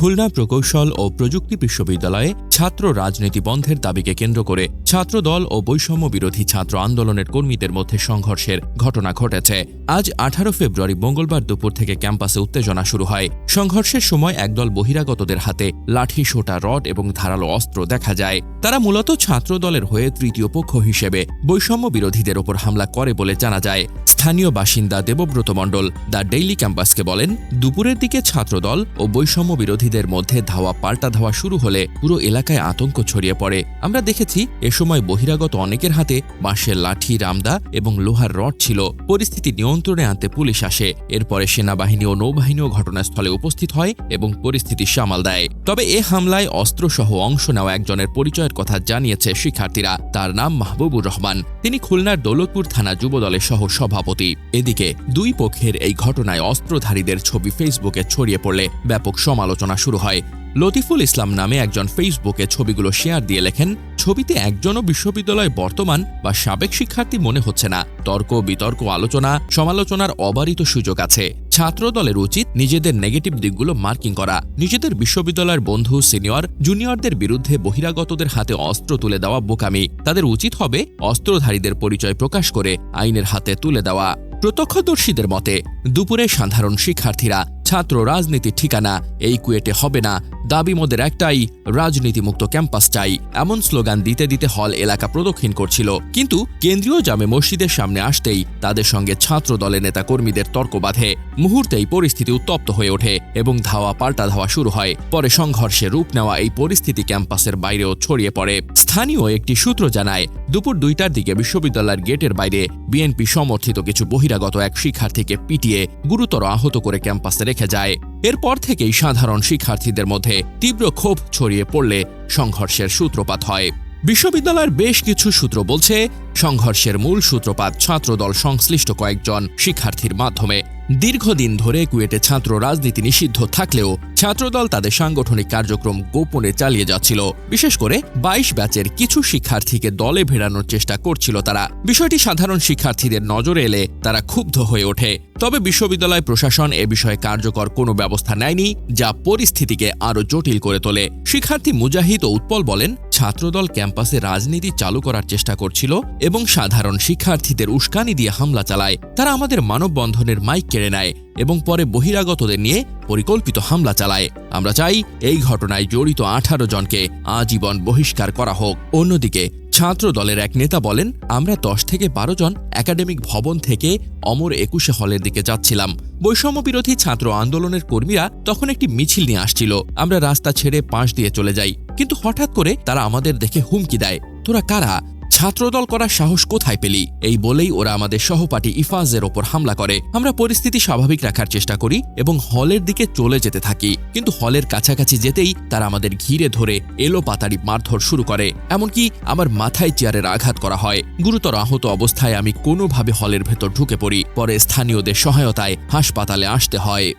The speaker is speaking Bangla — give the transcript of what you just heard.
খুলনা প্রকৌশল ও প্রযুক্তি বিশ্ববিদ্যালয়ে ছাত্র রাজনীতি বন্ধের দাবিকে কেন্দ্র করে ছাত্রদল ও বৈষম্য বিরোধী ছাত্র আন্দোলনের কর্মীদের মধ্যে সংঘর্ষের ঘটনা ঘটেছে। আজ আঠারো ফেব্রুয়ারি মঙ্গলবার দুপুর থেকে ক্যাম্পাসে উত্তেজনা শুরু হয়। সংঘর্ষের সময় একদল বহিরাগতদের হাতে লাঠি, সোটা, রড এবং ধারালো অস্ত্র দেখা যায়। তারা মূলত ছাত্রদলের হয়ে তৃতীয় পক্ষ হিসেবে বৈষম্য বিরোধীদের ওপর হামলা করে বলে জানা যায়। স্থানীয় বাসিন্দা দেবব্রত মণ্ডল দ্য ডেইলি ক্যাম্পাসকে বলেন, দুপুরের দিকে ছাত্রদল ও বৈষম্য বিরোধীদের মধ্যে ধাওয়া পাল্টা ধাওয়া শুরু হলে পুরো এলাকায় আতঙ্ক ছড়িয়ে পড়ে। আমরা দেখেছি, এ সময় বহিরাগত অনেকের হাতে বাঁশের লাঠি, রামদা এবং লোহার রড ছিল। পরিস্থিতি নিয়ন্ত্রণে আনতে পুলিশ আসে। এরপরে সেনাবাহিনী ও নৌবাহিনীও ঘটনাস্থলে উপস্থিত হয় এবং পরিস্থিতি সামাল দেয়। তবে এ হামলায় অস্ত্রসহ অংশ নেওয়া একজনের পরিচয়ের কথা জানিয়েছে শিক্ষার্থীরা। তার নাম মাহবুবুর রহমান। তিনি খুলনার দৌলতপুর থানা যুবদলের সহ সভাপতি এদিকে দুই পক্ষের এই ঘটনায় অস্ত্রধারীদের ছবি ফেসবুকে ছড়িয়ে পড়লে ব্যাপক সমালোচনা শুরু হয়। লতিফুল ইসলাম নামে একজন ফেসবুকে ছবিগুলো শেয়ার দিয়ে লেখেন, ছবিতে একজনও বিশ্ববিদ্যালয় বর্তমান বা সাবেক শিক্ষার্থী মনে হচ্ছে না। তর্ক, বিতর্ক, আলোচনা, সমালোচনার অবারিত সুযোগ আছে। ছাত্র দলের উচিত নিজেদের নেগেটিভ দিকগুলো মার্কিং করা। নিজেদের বিশ্ববিদ্যালয়ের বন্ধু, সিনিয়র, জুনিয়রদের বিরুদ্ধে বহিরাগতদের হাতে অস্ত্র তুলে দেওয়া বোকামি। তাদের উচিত হবে অস্ত্রধারীদের পরিচয় প্রকাশ করে আইনের হাতে তুলে দেওয়া। প্রত্যক্ষদর্শীদের মতে, দুপুরে সাধারণ শিক্ষার্থীরা ছাত্র রাজনীতির ঠিকানা, এই কুয়েটে হবে না। দাবি মোদের একটাই, রাজনীতিমুক্ত ক্যাম্পাস চাই। এমন স্লোগান দিতে দিতে হল এলাকা প্রদক্ষিণ করছিল। কিন্তু কেন্দ্রীয় জামে মসজিদের সামনে আসতেই তাদের সঙ্গে ছাত্র দলের নেতা কর্মীদের তর্ক বাঁধে। মুহূর্তেই পরিস্থিতি উত্তপ্ত হয়ে ওঠে এবং ধাওয়া পাল্টা ধাওয়া শুরু হয়। পরে সংঘর্ষে রূপ নেওয়া এই পরিস্থিতি ক্যাম্পাসের বাইরেও ছড়িয়ে পড়ে। স্থানীয় একটি সূত্র জানায়, দুপুর দুইটার দিকে বিশ্ববিদ্যালয়ের গেটের বাইরে বিএনপি সমর্থিত কিছু বহিরাগত এক শিক্ষার্থীকে পিটিয়ে গুরুতর আহত করে ক্যাম্পাসে রেখে যায়। এরপর থেকেই সাধারণ শিক্ষার্থীদের মধ্যে তীব্র ক্ষোভ ছড়িয়ে পড়লে সংঘর্ষের সূত্রপাত হয়। বিশ্ববিদ্যালয়ের বেশ কিছু সূত্র বলছে, সংঘর্ষের মূল সূত্রপাত ছাত্রদল সংশ্লিষ্ট কয়েকজন শিক্ষার্থীর মাধ্যমে। দীর্ঘদিন ধরে কুয়েটে ছাত্র রাজনীতি নিষিদ্ধ থাকলেও ছাত্রদল তাদের সাংগঠনিক কার্যক্রম গোপনে চালিয়ে যাচ্ছিল। বিশেষ করে বাইশ ব্যাচের কিছু শিক্ষার্থীকে দলে ভেড়ানোর চেষ্টা করছিল তারা। বিষয়টি সাধারণ শিক্ষার্থীদের নজরে এলে তারা ক্ষুব্ধ হয়ে ওঠে। তবে বিশ্ববিদ্যালয় প্রশাসন এ বিষয়ে কার্যকর কোনো ব্যবস্থা নেয়নি, যা পরিস্থিতিকে আরও জটিল করে তোলে। শিক্ষার্থী মুজাহিদ ও উৎপল বলেন ছাত্রদল ক্যাম্পাসে রাজনীতি চালু করার চেষ্টা করছিল এবং সাধারণ শিক্ষার্থীদের উস্কানি দিয়ে হামলা চালায়। তারা আমাদের মানববন্ধনের মাইক কেড়ে নেয় এবং পরে বহিরাগতদের নিয়ে পরিকল্পিত হামলা চালায়। আমরা চাই এই ঘটনায় জড়িত আঠারো জনকে আজীবন বহিষ্কার করা হোক। অন্যদিকে ছাত্র দলের এক নেতা বলেন, আমরা দশ থেকে বারো জন একাডেমিক ভবন থেকে অমর একুশে হলের দিকে যাচ্ছিলাম। বৈষম্য বিরোধী ছাত্র আন্দোলনের কর্মীরা তখন একটি মিছিল নিয়ে আসছিল। আমরা রাস্তা ছেড়ে পাশ দিয়ে চলে যাই। কিন্তু হঠাৎ করে তারা আমাদের দেখে হুমকি দেয়। তোরা কারা? ছাত্রদল করার সাহস কোথায় পেলি? এই বলেই ওরা আমাদের সহপাঠী ইফাজের ওপর হামলা করে। আমরা পরিস্থিতি স্বাভাবিক রাখার চেষ্টা করি এবং হলের দিকে চলে যেতে থাকি। কিন্তু হলের কাছাকাছি যেতেই তারা আমাদের ঘিরে ধরে এলো পাতারি মারধর শুরু করে। এমনকি আমার মাথায় চেয়ারের আঘাত করা হয়। গুরুতর আহত অবস্থায় আমি কোনোভাবে হলের ভেতর ঢুকে পড়ি। পরে স্থানীয়দের সহায়তায় হাসপাতালে আসতে হয়।